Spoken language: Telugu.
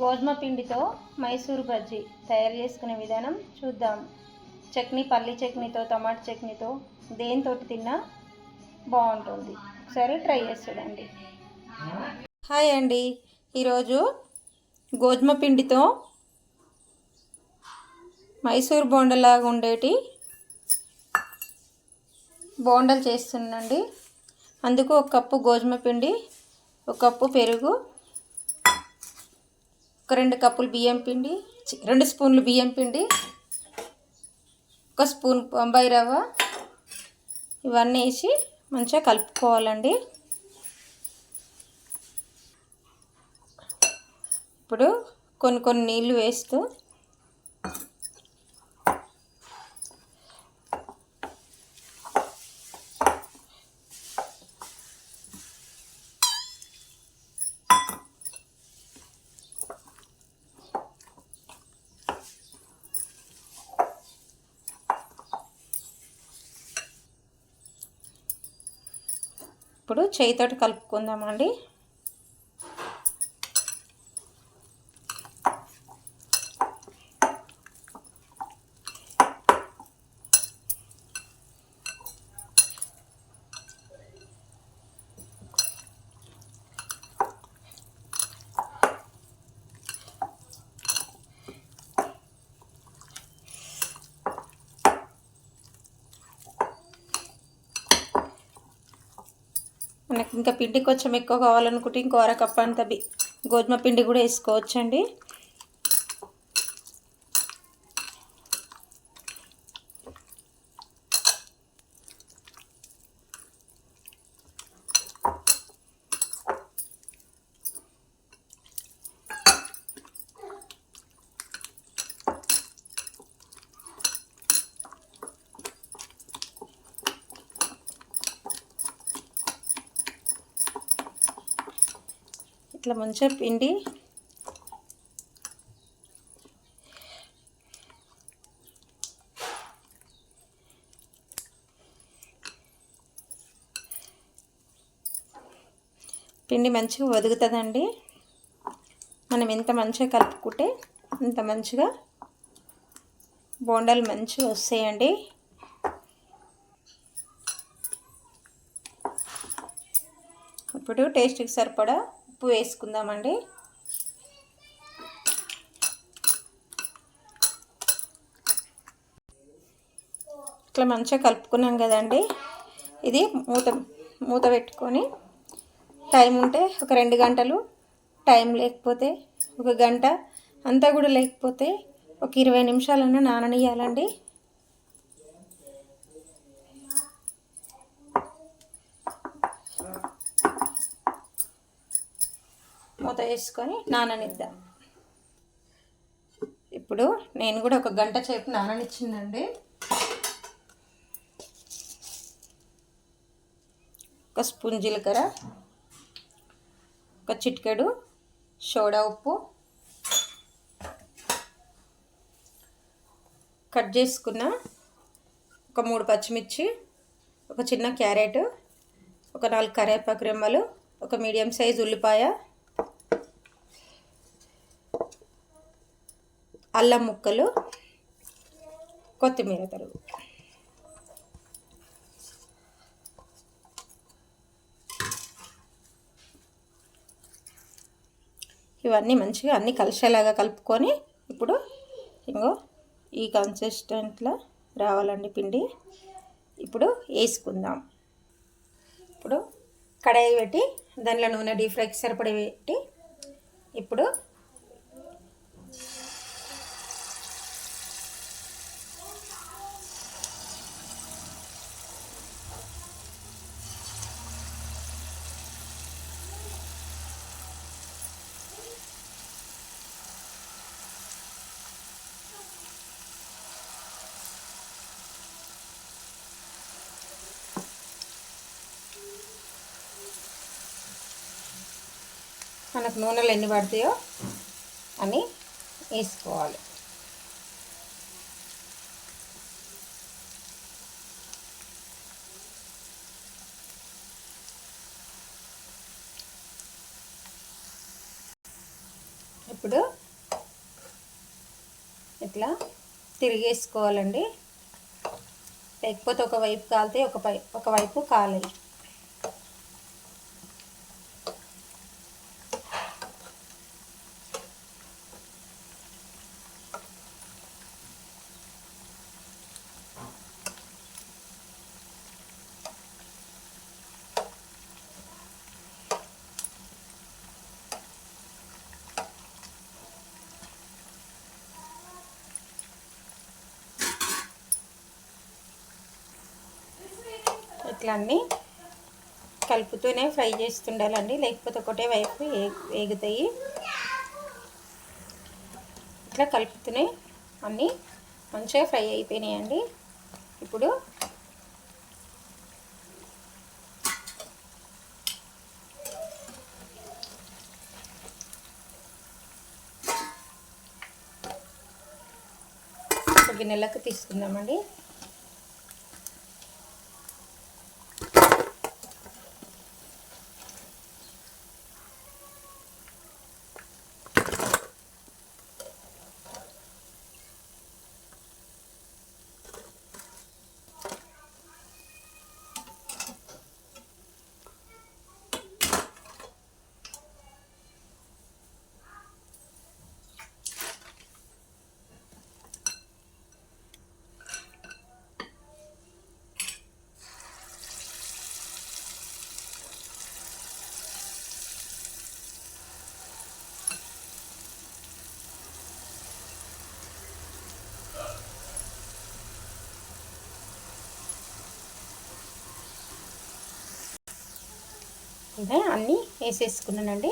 గోధుమ పిండితో మైసూర్ బజ్జీ తయారు చేసుకునే విధానం చూద్దాం. చట్నీ పల్లి చట్నీతో టమాటా చట్నీతో దేనితో తిన్నా బాగుంటుంది. ఒకసారి ట్రై చేసి చూడండి. హాయ్ అండి. ఈరోజు గోధుమ పిండితో మైసూర్ బోండలాగా ఉండేటి బోండలు చేస్తున్నాండి అందుకు ఒక కప్పు గోధుమ పిండి ఒక కప్పు పెరుగు ఒక రెండు కప్పులు బియ్యం పిండి రెండు స్పూన్లు బియ్యం పిండి ఒక స్పూన్ బొంబాయి రవ్వ ఇవన్నీ వేసి మంచిగా కలుపుకోవాలండి. ఇప్పుడు కొన్ని కొన్ని నీళ్ళు వేస్తూ ఇప్పుడు చేయితోటి కలుపుకుందామండి. మనకి ఇంకా పిండి కొంచెం ఎక్కువ కావాలనుకుంటే ఇంకో అరకప్పు అంత బి గోధుమ పిండి కూడా వేసుకోవచ్చండి. ఇట్లా మంచిగా పిండి. పిండి మంచిగా వదుగుతుందండి. మనం ఎంత మంచిగా కలుపుకుంటే అంత మంచిగా బోండాలు మంచిగా వస్తాయండి. ఇప్పుడు టేస్ట్కి సరిపడా ఉప్పు వేసుకుందామండి. ఇట్లా మంచిగా కలుపుకున్నాం కదండి. ఇది మూత మూత పెట్టుకొని టైం ఉంటే ఒక రెండు గంటలు టైం లేకపోతే ఒక గంట అంతా కూడా లేకపోతే ఒక ఇరవై నిమిషాలన్నా నాననియాలండి మూత వేసుకొని నాననిద్దాం. ఇప్పుడు నేను కూడా ఒక గంట సేపు నాననిచ్చిందండి. ఒక స్పూన్ జీలకర్ర ఒక చిటికెడు సోడా ఉప్పు కట్ చేసుకున్న ఒక మూడు పచ్చిమిర్చి ఒక చిన్న క్యారెట్ ఒక నాలుగు కరివేపాకు రెమ్మలు ఒక మీడియం సైజ్ ఉల్లిపాయ అల్లం ముక్కలు కొత్తిమీర తరుగు. ఇవన్నీ మంచిగా అన్నీ కలిసేలాగా కలుపుకొని ఇప్పుడు ఇంకో ఈ కన్సిస్టెంట్లో రావాలండి పిండి. ఇప్పుడు వేసుకుందాం. ఇప్పుడు కడాయి పెట్టి దానిలో నూనె డీప్ ఫ్రైకి సరిపడి పెట్టి ఇప్పుడు మనకు నూనెలు ఎన్ని పడతాయో అని వేసుకోవాలి. ఇప్పుడు ఇట్లా తిరిగేసుకోవాలండి. లేకపోతే ఒకవైపు కాలితే ఒక పై ఒకవైపు కాలేదు. ఇట్లా అన్నీ కలుపుతూనే ఫ్రై చేస్తుండాలండి. లేకపోతే ఒకటే వైపు వేగుతాయి ఇట్లా కలుపుతూనే అన్నీ మంచిగా ఫ్రై అయిపోయినాయండి. ఇప్పుడు గిన్నెలకు తీసుకుందామండి. ఇంకా అన్నీ వేసేసుకున్నానండి.